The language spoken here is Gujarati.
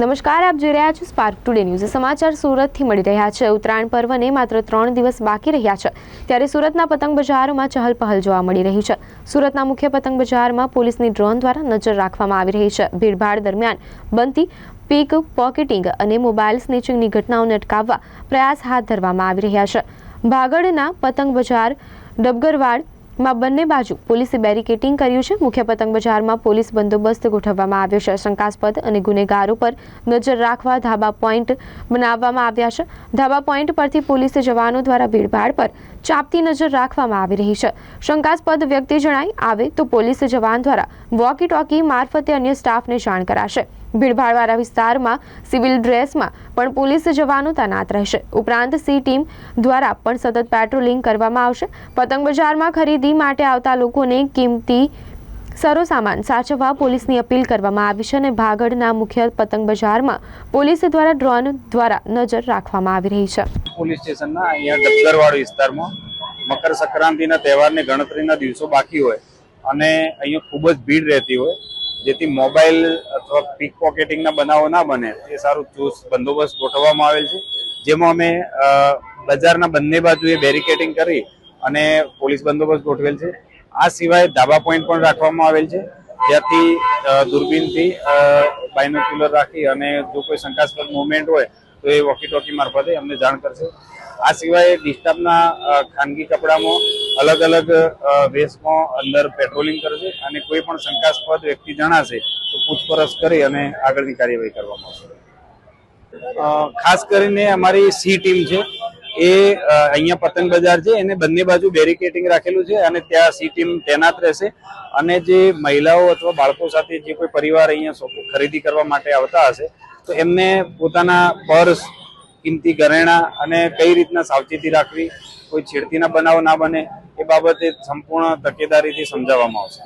નમસ્કાર, આપ જોઈ રહ્યા છો સ્પાર્ક ટુડે ન્યૂઝ સમાચાર સુરતથી મળી રહ્યા છે. ઉત્તરાયણ પર્વને માત્ર ત્રણ દિવસ બાકી રહ્યા છે. ત્યારે સુરતના પતંગ બજારોમાં ચહલ પહલ જોવા મળી રહી છે. સુરતના મુખ્ય પતંગ બજારમાં પોલીસની ડ્રોન દ્વારા નજર રાખવામાં આવી રહી છે. ભીડભાડ દરમિયાન બનતી પીક પોકેટિંગ અને મોબાઈલ સ્નેચિંગની ઘટનાઓને અટકાવવા પ્રયાસ હાથ ધરવામાં આવી રહ્યા છે. ભાગડના પતંગ બજાર ડબગરવાડ માં બંને બાજુ પોલીસે બેરિકેટિંગ કર્યું છે. મુખ્ય પતંગ બજારમાં પોલીસ બંદોબસ્ત ગોઠવવામાં આવ્યો છે. શંકાસ્પદ અને ગુનેગારો પર નજર રાખવા ધાબા પોઈન્ટ બનાવવામાં આવ્યા છે. ધાબા પોઈન્ટ પરથી પોલીસ જવાનો દ્વારા ભીડભાડ પર ચાપતી નજર રાખવામાં આવી રહી છે. શંકાસ્પદ વ્યક્તિ જણાય આવે તો પોલીસ જવાન દ્વારા વોકી ટોકી મારફતે અન્ય સ્ટાફને જાણ કરાશે. ભીડભાડવાળા વિસ્તારમાં સિવિલ ડ્રેસમાં પણ પોલીસ જવાનો તૈનાત રહેશે. ઉપરાંત સી ટીમ દ્વારા પણ સતત પેટ્રોલિંગ કરવામાં આવશે. પતંગ બજારમાં ખરીદી માટે આવતા લોકોને કિંમતી સરો સામાન સાચવવા પોલીસની અપીલ કરવામાં આવી છે અને ભાગડના મુખ્ય પતંગ બજારમાં પોલીસ દ્વારા ડ્રોન દ્વારા નજર રાખવામાં આવી રહી છે. પોલીસ સ્ટેશનના અહીંયા ડબગરવાડ વિસ્તારમાં મકર સંક્રાંતિના તહેવારને ગણતરીના દિવસો બાકી હોય અને અહીંયા ખૂબ જ ભીડ રહેતી હોય, જેથી મોબાઈલ અથવા પીક પોકેટિંગના બનાવો ના બને, એ સારું ચુસ્ત બંદોબસ્ત ગોઠવવામાં આવેલ છે. જેમાં અમે બજારના બંને બાજુએ બેરિકેટિંગ કરી અને પોલીસ બંદોબસ્ત ગોઠવેલ છે. આ સિવાય ધાબા પોઈન્ટ પણ રાખવામાં આવેલ છે. જ્યાંથી દૂરબીનથી બાયનોક્યુલર રાખી અને જો કોઈ શંકાસ્પદ મુવમેન્ટ હોય તો એ વોકી ટોકી મારફતે અમને જાણ કરશે. આ સિવાય ડિસ્ટર્બના ખાનગી કપડામાં અલગ અલગ અ, વેશમાં અંદર પેટ્રોલિંગ કરશે અને કોઈ પણ શંકાસ્પદ વ્યક્તિ જણાશે તો પૂછપરછ કરી અને આગળની કાર્યવાહી કરવામાં આવશે. ખાસ કરીને અમારી સી ટીમ છે એ અહીંયા પતંગ બજાર છે એને બંને બાજુ બેરિકેટિંગ રાખેલું છે અને ત્યાં સી ટીમ તૈનાત રહેશે અને જે મહિલાઓ અથવા બાળકો સાથે જે કોઈ પરિવાર અહીંયા ખરીદી કરવા માટે આવતા હશે તો એમને પોતાના પર્સ, કિંમતી ઘરેણા અને કઈ રીતના સાવચેતી રાખવી, કોઈ છેડતીના બનાવ ના બને, એ બાબતે સંપૂર્ણ તકેદારીથી સમજાવવામાં આવશે.